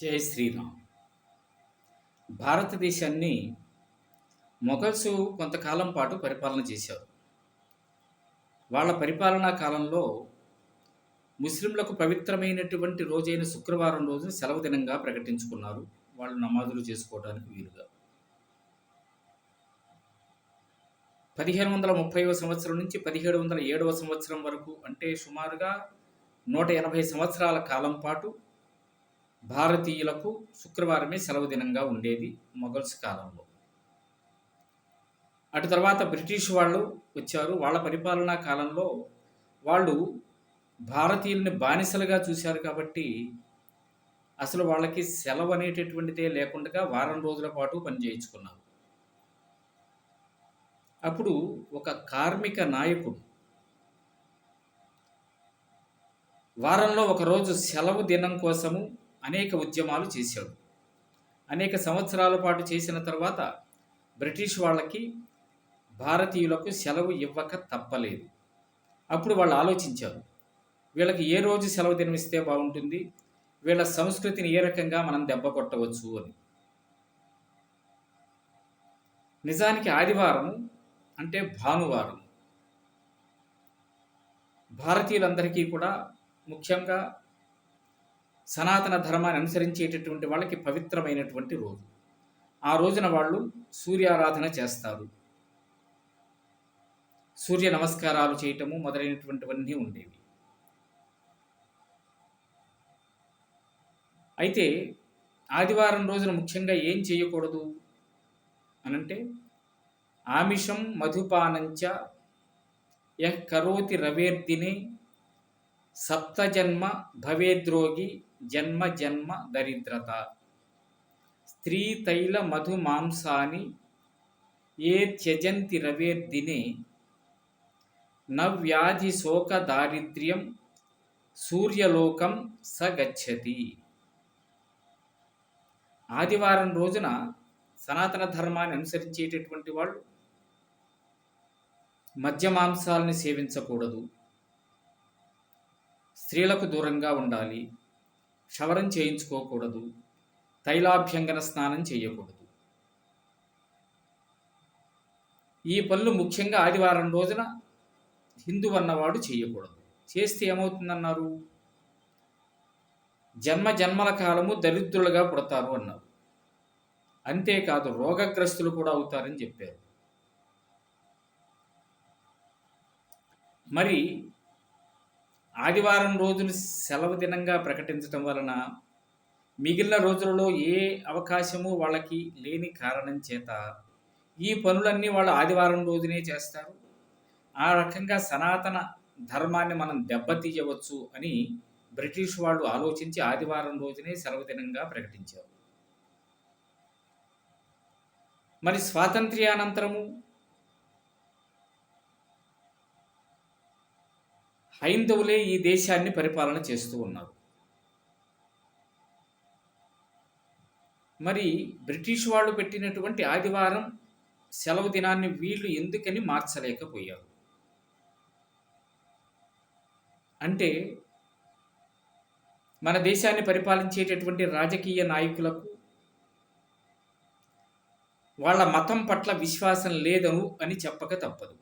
జై శ్రీరామ్. భారతదేశాన్ని మొఘల్స్ కొంతకాలం పాటు పరిపాలన చేశారు. వాళ్ళ పరిపాలనా కాలంలో ముస్లింలకు పవిత్రమైనటువంటి రోజైన శుక్రవారం రోజున సెలవు దినంగా ప్రకటించుకున్నారు. వాళ్ళు నమాజులు చేసుకోవడానికి వీలుగా. పదిహేను వందల ముప్పైవ సంవత్సరం నుంచి పదిహేడు వందల ఏడవ సంవత్సరం వరకు అంటే సుమారుగా నూట ఎనభై సంవత్సరాల కాలం పాటు భారతీయులకు శుక్రవారమే సెలవు దినంగా ఉండేది మొఘల్స్ కాలంలో. అటు తర్వాత బ్రిటిష్ వాళ్ళు వచ్చారు. వాళ్ళ పరిపాలనా కాలంలో వాళ్ళు భారతీయుల్ని బానిసలుగా చూశారు కాబట్టి అసలు వాళ్ళకి సెలవు అనేటటువంటిదే లేకుండా వారం రోజుల పాటు పని చేయించుకున్నారు. అప్పుడు ఒక కార్మిక నాయకుడు వారంలో ఒకరోజు సెలవు దినం కోసము అనేక ఉద్యమాలు చేశాడు. అనేక సంవత్సరాల పాటు చేసిన తర్వాత బ్రిటిష్ వాళ్ళకి భారతీయులకు సెలవు ఇవ్వక తప్పలేదు. అప్పుడు వాళ్ళు ఆలోచించారు వీళ్ళకి ఏ రోజు సెలవు దినమిస్తే బాగుంటుంది వీళ్ళ సంస్కృతిని ఏ రకంగా మనం దెబ్బ కొట్టవచ్చు అని. నిజానికి ఆదివారం అంటే భానువారం. భారతీయులందరికీ కూడా ముఖ్యంగా సనాతన ధర్మాన్ని అనుసరించేటటువంటి వాళ్ళకి పవిత్రమైనటువంటి రోజు. ఆ రోజున వాళ్ళు సూర్యారాధన చేస్తారు. సూర్య నమస్కారాలు చేయటము మొదలైనటువంటివన్నీ ఉండేవి. అయితే ఆదివారం రోజున ముఖ్యంగా ఏం చేయకూడదు? అనంటే ఆమిషం మధుపానంచ యహ్ కరోతి రవేర్దినే సప్తజన్మ భవేద్రోగి జన్మ జన్మ దరిద్రత. స్త్రీ తైల మధు మాంసాని ఏ త్యజంతి రవేర్దినే నవ్యాధి శోక దారిద్ర్యం సూర్యలోకం స గచ్చతి. ఆదివారం రోజున సనాతన ధర్మాన్ని అనుసరించేటటువంటి వాళ్ళు మద్య మాంసాలని సేవించకూడదు. స్త్రీలకు దూరంగా ఉండాలి. క్షవరం చేయించుకోకూడదు. తైలాభ్యంగన స్నానం చేయకూడదు. ఈ పనులు ముఖ్యంగా ఆదివారం రోజున హిందూ అన్నవాడు చేయకూడదు. చేస్తే ఏమవుతుందన్నారు? జన్మ జన్మల కాలము దరిద్రులుగా పుడతారు అన్నారు. అంతేకాదు రోగగ్రస్తులు కూడా అవుతారని చెప్పారు. మరి ఆదివారం రోజులు సెలవు దినంగా ప్రకటించడం వలన మిగిలిన రోజులలో ఏ అవకాశము వాళ్ళకి లేని కారణం చేత ఈ పనులన్నీ వాళ్ళు ఆదివారం రోజునే చేస్తారు. ఆ రకంగా సనాతన ధర్మాన్ని మనం దెబ్బతీయవచ్చు అని బ్రిటిష్ వాళ్ళు ఆలోచించి ఆదివారం రోజునే సెలవు దినంగా ప్రకటించారు. మరి స్వాతంత్ర్యానంతరము హైందవులే ఈ దేశాన్ని పరిపాలన చేస్తూ ఉన్నారు. మరి బ్రిటిష్ వాళ్ళు పెట్టినటువంటి ఆదివారం సెలవు దినాన్ని వీళ్ళు ఎందుకని మార్చలేకపోయారు? అంటే మన దేశాన్ని పరిపాలించేటటువంటి రాజకీయ నాయకులకు వాళ్ళ మతం పట్ల విశ్వాసం లేదను అని చెప్పక తప్పదు.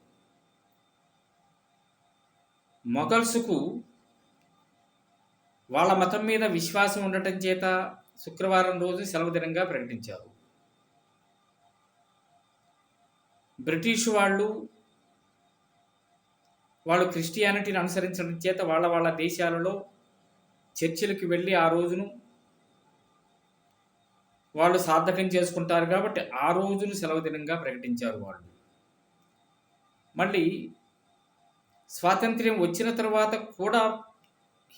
మొఘల్స్కు వాళ్ళ మతం మీద విశ్వాసం ఉండటం చేత శుక్రవారం రోజు సెలవు దినంగా ప్రకటించారు. బ్రిటిష్ వాళ్ళు వాళ్ళు క్రిస్టియానిటీని అనుసరించడం చేత వాళ్ళ వాళ్ళ దేశాలలో చర్చిలకు వెళ్ళి ఆ రోజును వాళ్ళు సార్థకం చేసుకుంటారు కాబట్టి ఆ రోజును సెలవు దినంగా ప్రకటించారు వాళ్ళు. మళ్ళీ స్వాతంత్ర్యం వచ్చిన తర్వాత కూడా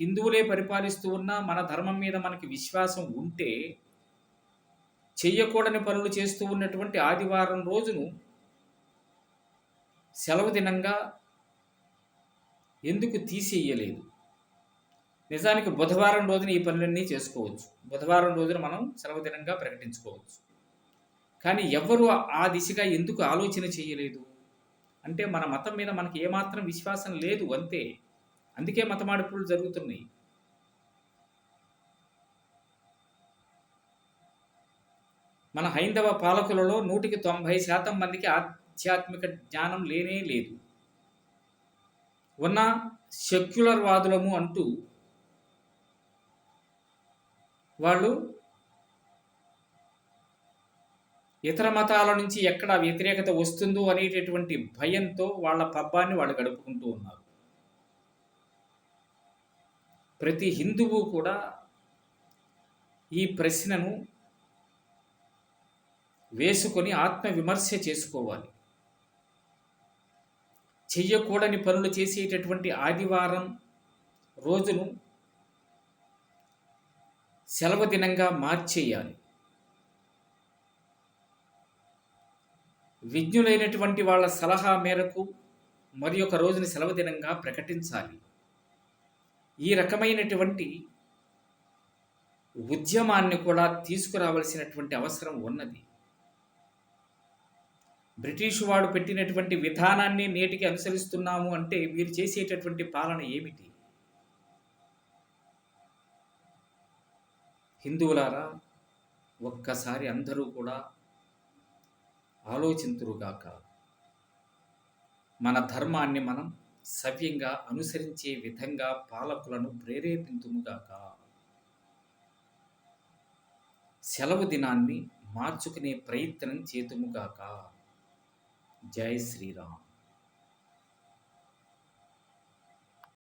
హిందువులే పరిపాలిస్తూ ఉన్న మన ధర్మం మీద మనకి విశ్వాసం ఉంటే చెయ్యకూడని పనులు చేస్తూ ఉన్నటువంటి ఆదివారం రోజును సెలవు దినంగా ఎందుకు తీసేయలేదు? నిజానికి బుధవారం రోజున ఈ పనులన్నీ చేసుకోవచ్చు. బుధవారం రోజున మనం సెలవు దినంగా ప్రకటించుకోవచ్చు. కానీ ఎవరు ఆ దిశగా ఎందుకు ఆలోచన చేయలేదు? అంటే మన మతం మీద మనకి ఏమాత్రం విశ్వాసం లేదు అంతే. అందుకే మతమాడుపులు జరుగుతున్నాయి. మన హైందవ పాలకులలో నూటికి తొంభై శాతం మందికి ఆధ్యాత్మిక జ్ఞానం లేనే లేదు. ఉన్న సెక్యులర్ వాదులము అంటూ వాళ్ళు ఇతర మతాల నుంచి ఎక్కడ వ్యతిరేకత వస్తుందో అనేటటువంటి భయంతో వాళ్ళ పబ్బాన్ని వాళ్ళు గడుపుకుంటూ ఉన్నారు. ప్రతి హిందువు కూడా ఈ ప్రశ్నను వేసుకొని ఆత్మవిమర్శ చేసుకోవాలి. చెయ్యకూడని పనులు చేసేటటువంటి ఆదివారం రోజును సెలవు దినంగా మార్చేయాలి. విజ్ఞులైనటువంటి వాళ్ళ సలహా మేరకు మరి ఒక రోజుని సెలవు దినంగా ప్రకటించాలి. ఈ రకమైనటువంటి ఉద్యమాన్ని కూడా తీసుకురావాల్సినటువంటి అవసరం ఉన్నది. బ్రిటిష్ వాడు పెట్టినటువంటి విధానాన్ని నేటికి అనుసరిస్తున్నాము అంటే వీరు చేసేటటువంటి పాలన ఏమిటి? హిందువులారా ఒక్కసారి అందరూ కూడా ఆలోచింతురుగాక. మన ధర్మాన్ని మనం సవ్యంగా అనుసరించే విధంగా పాలకులను ప్రేరేపింతుముగాక. సెలవు దినాన్ని మార్చుకునే ప్రయత్నం చేతుముగాక. జై శ్రీరామ్.